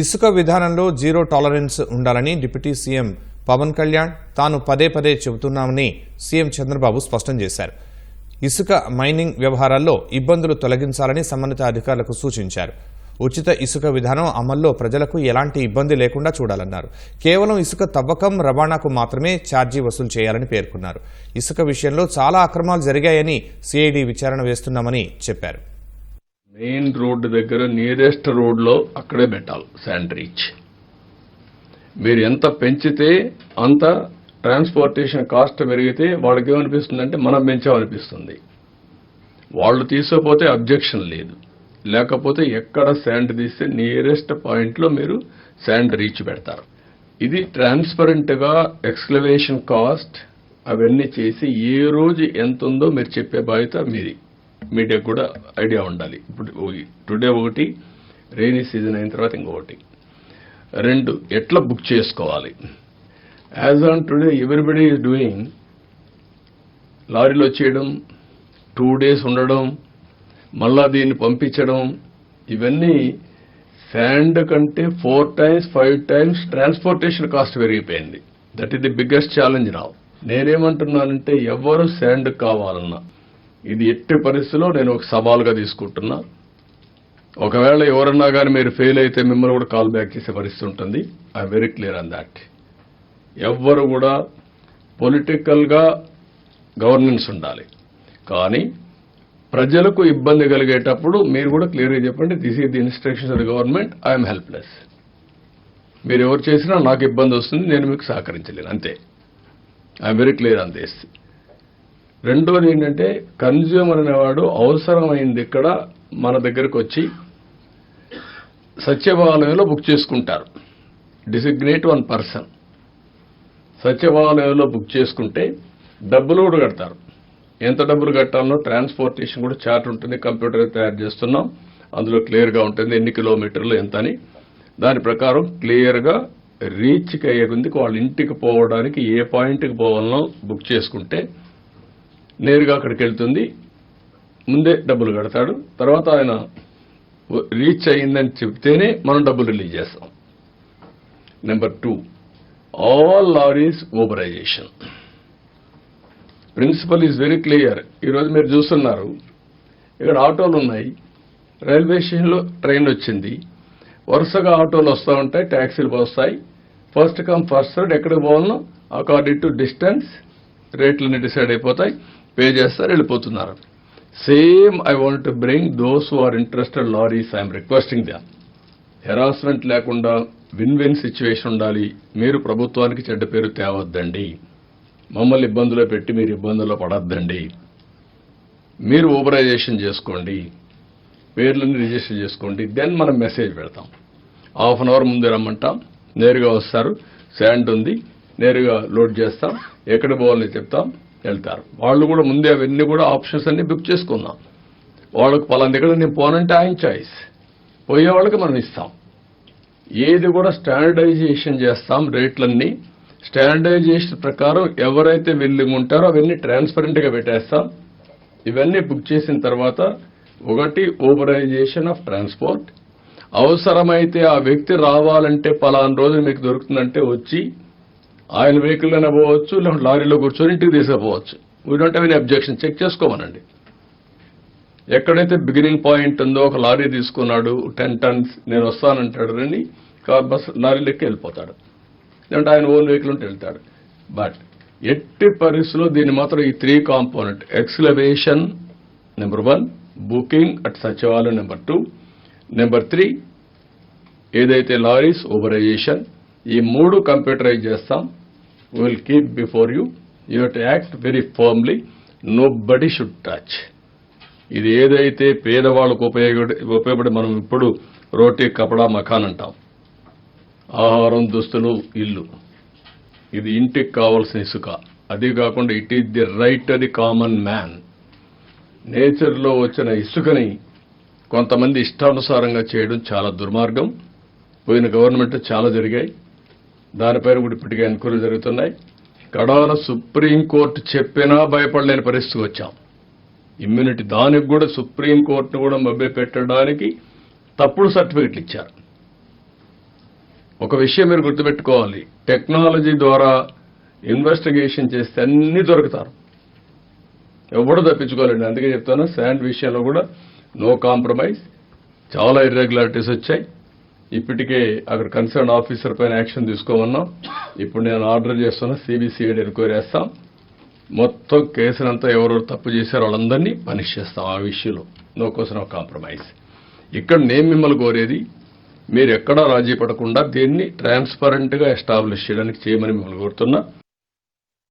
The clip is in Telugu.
ఇసుక విధానంలో జీరో టాలరెన్స్ ఉండాలని డిప్యూటీ సీఎం పవన్ కళ్యాణ్ తాను పదే పదే చెబుతున్నామని సీఎం చంద్రబాబు స్పష్టం చేశారు. ఇసుక మైనింగ్ వ్యవహారాల్లో ఇబ్బందులు తొలగించాలని సంబంధిత అధికారులకు సూచించారు. ఉచిత ఇసుక విధానం అమల్లో ప్రజలకు ఎలాంటి ఇబ్బంది లేకుండా చూడాలన్నారు. కేవలం ఇసుక తవ్వకం రవాణాకు మాత్రమే ఛార్జీ వసూలు చేయాలని పేర్కొన్నారు. ఇసుక విషయంలో చాలా అక్రమాలు జరిగాయని సిఐడి విచారణ వేస్తున్నామని చెప్పారు. మెయిన్ రోడ్డు దగ్గర నియరెస్ట్ రోడ్లో అక్కడే పెట్టాలి శాండ్ రీచ్ మీరు ఎంత పెంచితే అంత ట్రాన్స్పోర్టేషన్ కాస్ట్ పెరిగితే వాళ్ళకి ఏమనిపిస్తుందంటే మనం పెంచామనిపిస్తుంది. వాళ్ళు తీసుకోపోతే అబ్జెక్షన్ లేదు. లేకపోతే ఎక్కడ శాండ్ తీస్తే నియరెస్ట్ పాయింట్లో మీరు శాండ్ రీచ్ పెడతారు. ఇది ట్రాన్స్పరెంట్గా ఎక్స్క్లవేషన్ కాస్ట్ అవన్నీ చేసి ఏ రోజు ఎంత ఉందో మీరు చెప్పే బాధ్యత మీది. మీడియాకు కూడా ఐడియా ఉండాలి. ఇప్పుడు టుడే ఒకటి రెయినీ సీజన్ అయిన తర్వాత ఇంకొకటి. రెండు ఎట్లా బుక్ చేసుకోవాలి? As on today everybody is doing లారీలో వచ్చేయడం టూ డేస్ ఉండడం మళ్ళా దీన్ని పంపించడం ఇవన్నీ శాండ్ కంటే four times five times transportation cost పెరిగిపోయింది. That is the biggest challenge నా నేనేమంటున్నానంటే ఎవరు శాండ్ కావాలన్నా ఇది ఎట్టి పరిస్థితిలో నేను ఒక సవాల్గా తీసుకుంటున్నా. ఒకవేళ ఎవరన్నా కానీ మీరు ఫెయిల్ అయితే మిమ్మల్ని కూడా కాల్ బ్యాక్ చేసే పరిస్థితి ఉంటుంది. I very clear on that. ఎవ్వరు కూడా పొలిటికల్గా గవర్నెన్స్ ఉండాలి. కానీ ప్రజలకు ఇబ్బంది కలిగేటప్పుడు మీరు కూడా క్లియర్గా చెప్పండి this is the instructions of the government I'm helpless మీరు ఎవరు చేసినా నాకు ఇబ్బంది వస్తుంది నేను మీకు సహకరించలేను. అంతే. I'm very clear on this. రెండోది ఏంటంటే కన్జ్యూమర్ అనేవాడు అవసరమైంది ఇక్కడ మన దగ్గరకు వచ్చి సత్యవాలయంలో బుక్ చేసుకుంటారు. డిసిగ్నేట్ వన్ పర్సన్ సత్యవాలయంలో బుక్ చేసుకుంటే డబ్బులు కూడా కడతారు. ఎంత డబ్బులు కట్టాలనో ట్రాన్స్పోర్టేషన్ కూడా చార్ట్ ఉంటుంది కంప్యూటర్ తయారు చేస్తున్నాం. అందులో క్లియర్గా ఉంటుంది ఎన్ని కిలోమీటర్లు ఎంత అని. దాని ప్రకారం క్లియర్గా రీచ్కి అయ్యే ముందుకు వాళ్ళ ఇంటికి పోవడానికి ఏ పాయింట్కి పోవాలనో బుక్ చేసుకుంటే నేరుగా అక్కడికి వెళ్తుంది ముందే డబ్బులు కడతాడు. తర్వాత ఆయన రీచ్ అయ్యిందని చెప్తేనే మనం డబ్బులు రిలీజ్ చేస్తాం. Number two all lorries uberization principle is very clear ఈరోజు మీరు చూస్తున్నారు. ఇక్కడ ఆటోలు ఉన్నాయి. రైల్వే స్టేషన్లో ట్రైన్ వచ్చింది. వరుసగా ఆటోలు వస్తూ ఉంటాయి ట్యాక్సీలు వస్తాయి. ఫస్ట్ కమ్ ఫస్ట్ సర్డ్ ఎక్కడికి పోవాలనో అకార్డింగ్ టు డిస్టెన్స్ రేట్లన్నీ డిసైడ్ అయిపోతాయి. పే చేస్తారు వెళ్ళిపోతున్నారు. Same I want to bring those who are interested lorries I'm requesting the harassment లేకుండా విన్ విన్ సిచ్యువేషన్ ఉండాలి. మీరు ప్రభుత్వానికి చెడ్డ పేరు తేవద్దండి. మమ్మల్ని ఇబ్బందులో పెట్టి మీరు ఇబ్బందుల్లో పడద్దండి. మీరు ఊబరైజేషన్ చేసుకోండి. పేర్లను రిజిస్టర్ చేసుకోండి. దెన్ మనం మెసేజ్ పెడతాం. హాఫ్ అన్ అవర్ ముందే రమ్మంటాం. నేరుగా వస్తారు. శాండ్ ఉంది. నేరుగా లోడ్ చేస్తాం. ఎక్కడ పోవాలని చెప్తాం. వెళ్తారు. వాళ్ళు కూడా ముందే అవన్నీ కూడా ఆప్షన్స్ అన్ని బుక్ చేసుకుందాం. వాళ్ళకు పలానా దగ్గర నేను పోనంటే ఆయన చాయిస్ పోయే వాళ్ళకి మనం ఇస్తాం. ఏది కూడా స్టాండర్డైజేషన్ చేస్తాం రేట్లన్నీ. స్టాండర్డైజేషన్ ప్రకారం ఎవరైతే వెళ్ళి ఉంటారో అవన్నీ ట్రాన్స్పరెంట్గా పెట్టేస్తాం. ఇవన్నీ బుక్ చేసిన తర్వాత ఒకటి ఓబరైజేషన్ ఆఫ్ ట్రాన్స్పోర్ట్ అవసరమైతే ఆ వ్యక్తి రావాలంటే పలానా రోజు మీకు దొరుకుతుందంటే వచ్చి ఆయన వెహికల్ అయినా పోవచ్చు లేకుంటే లారీలో కూర్చొని ఇంటికి తీసుకుపోవచ్చు. We don't have any objection check చేసుకోమనండి. ఎక్కడైతే బిగినింగ్ పాయింట్ ఉందో ఒక లారీ తీసుకున్నాడు టెన్ టన్స్ నేను వస్తానంటాడు రండి కార్ బస్ లారీలోకి వెళ్ళిపోతాడు. లేదంటే ఆయన ఓన్ వెహికల్ ఉంటే వెళ్తాడు. బట్ ఎట్టి పరిస్థితుల్లో దీన్ని మాత్రం ఈ three component excavation number one booking at Sachivalayam number two number three ఏదైతే లారీస్ ఓబరైజేషన్ ఈ మూడు కంప్యూటరైజ్ చేస్తాం. Will keep before you you to act very firmly nobody should touch ఇది ఏదైతే పేదవాళ్ళకు ఉపయోగ ఉపయోగపడి మనం ఇప్పుడు రోటీ కపడా మకాన్ అంటాం. ఆహారం దుస్తులు ఇల్లు. ఇది ఇంటికి కావాల్సిన ఇసుక. అది కాకుండా it is the right the common man నేచర్లో వచ్చిన ఇసుకని కొంతమంది ఇష్టానుసారంగా చేయడం చాలా దుర్మార్గం. పోయిన గవర్నమెంట్ చాలా జరిగాయి. దానిపైన కూడా ఇప్పటికే ఎన్క్వైరీ జరుగుతున్నాయి. కడాన సుప్రీంకోర్టు చెప్పినా భయపడలేని పరిస్థితికి వచ్చాం. ఇమ్యూనిటీ దానికి కూడా సుప్రీంకోర్టును కూడా మభ్య పెట్టడానికి తప్పుడు సర్టిఫికెట్లు ఇచ్చారు. ఒక విషయం మీరు గుర్తుపెట్టుకోవాలి. టెక్నాలజీ ద్వారా ఇన్వెస్టిగేషన్ చేస్తే అన్ని దొరుకుతారు. ఎవడు తప్పించుకోలేండి. అందుకే చెప్తాను శాండ్ విషయంలో కూడా నో కాంప్రమైజ్. చాలా ఇర్రెగ్యులారిటీస్ వచ్చాయి. ఇప్పటికే అక్కడ కన్సర్న్ ఆఫీసర్ పైన యాక్షన్ తీసుకోమన్నాం. ఇప్పుడు నేను ఆర్డర్ చేస్తున్నా సిబిసిఐడి ఎంక్వైరీ చేస్తాం. మొత్తం కేసునంతా ఎవరెవరు తప్పు చేశారో వాళ్ళందరినీ పనిష్ చేస్తాం ఆ విషయంలో. నో కోసం కాంప్రమైజ్ ఇక్కడ నేను మిమ్మల్ని కోరేది మీరు ఎక్కడా రాజీ పడకుండా దీన్ని ట్రాన్స్పరెంట్గా ఎస్టాబ్లిష్ చేయడానికి చేయమని మిమ్మల్ని కోరుతున్నా.